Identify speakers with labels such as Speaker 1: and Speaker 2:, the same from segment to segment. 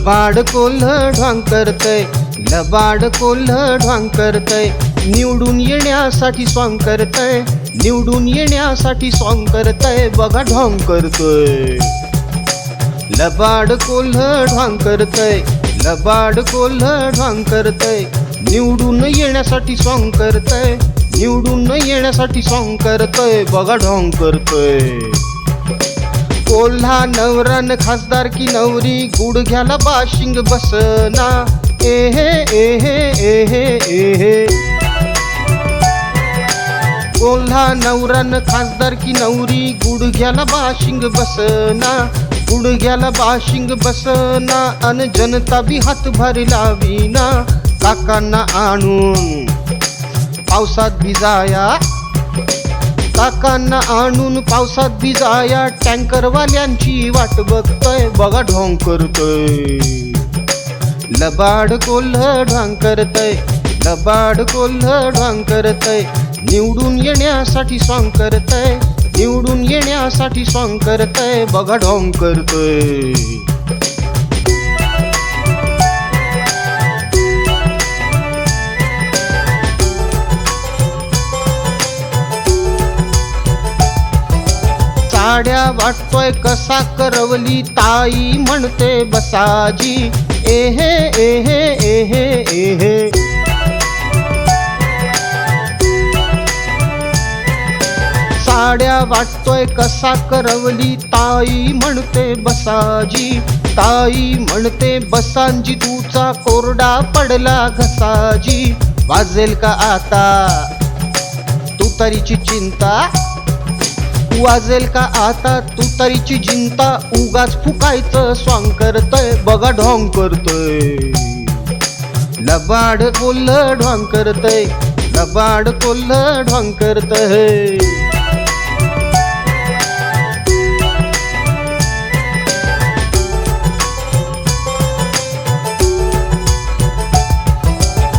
Speaker 1: लबाड कोल्ह ढांग करतय लबाड कोल्ह ढांग करतय. निवडून येण्यासाठी सॉंग करतय निवडून येण्यासाठी सॉंग करतय बघा ढोंग करतय. लबाड कोल्ह ढांग करतय लबाड कोल्ह ढांग करतय. निवडून येण्यासाठी सॉंग करतय निवडून येण्यासाठी सॉंग करतय बघा ढोंग करतय. कोल्हा नवरान खासदार की नवरी गुडघ्याला बाशिंग बसना. एहे एहे एहे एहे. कोल्हा नवरान खासदार की नवरी गुडघ्याला बाशिंग बसना. गुडघ्याला बाशिंग बसना अन जनता बी हातभार लावीना. काकांना आणून पावसात भिजाया. काकांना आणून पावसात भिजाया टँकरवाल्यांची वाट बघतोय बघा ढोंग करतोय. लबाड कोल्ह ढांग करतय लबाड कोल्ह ढांग करतय. निवडून येण्यासाठी सॉंग करतय निवडून येण्यासाठी सॉंग करतय बघा ढोंग करतोय. साड्या वाटतोय कसा करवली ताई म्हणते बसाजी. एहे एहे एहे एहे. साड्या वाटतोय कसा करवली ताई म्हणते बसाजी. ताई म्हणते बसांजी तुचा कोरडा पडला घसाजी. वाजेल का आता? तुतारीची चिंता वाजेल का आता? तू तरीची चिंता उगाच फुकायचं स्वांग करतय. बघा ढोंग करतय. लबाड कोल्ह ढोंग करतय. लबाड कोल्ह ढोंग करतय.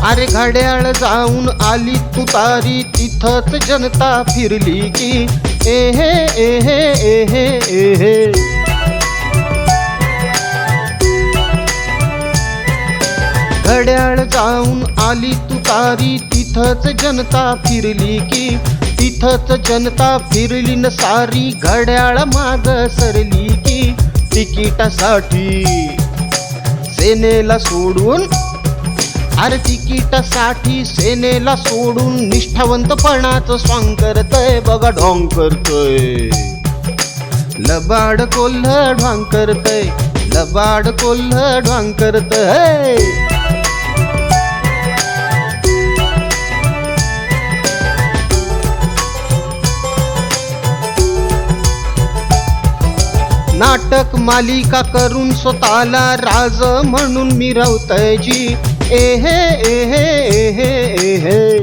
Speaker 1: अरे घड्याळ जाऊन आली तुतारी तिथंच जनता फिरली की. एहे एहे एहे एहे। घड्याळ जाऊन आली तुतारी तिथंच जनता फिरली की तिथंच जनता फिरली न सारी घड्याळ माग सरली की तिकिटासाठी सेनेला सोडून अरे तिकिटासाठी सेनेला सोडून निष्ठावंतपणाचं स्वांग करतय बघा ढोंग करतय. लबाड कोल्ह ढोंग करतय लबाड कोल्ह ढोंग करतय. नाटक मालिका करून स्वतःला राज म्हणून मिरवतय जी. एहे एहे एहे एहे.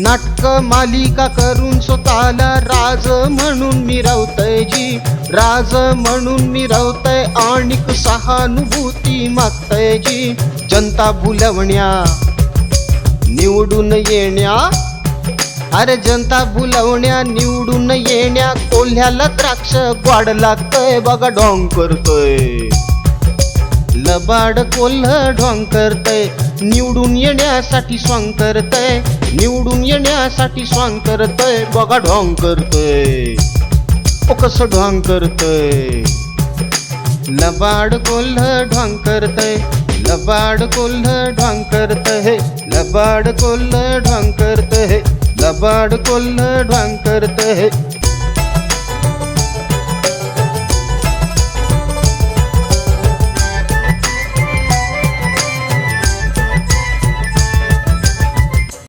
Speaker 1: नाटक मालिका करून स्वतःला राज म्हणून मिरवतय जी. राज म्हणून मिरवतय आणिक सहानुभूती मागतय जी. जनता भुलवण्या निवडून येण्या अरे जनता बुलवण्या निवडून येण्या कोल्ह्याला द्राक्ष गोड लागतय बघा ढोंग करतोय. लबाड कोल्ह ढोंग करतय निवडून येण्यासाठी स्वांग करतय निवडून येण्यासाठी स्वांग करतय बघा ढोंग करतय. ओ कसं ढोंग करतय. लबाड कोल्ह ढोंग करतय लबाड कोल्ह ढोंग करतय लबाड कोल्ह ढोंग करतय लबाड कोल्ह ढोंग है.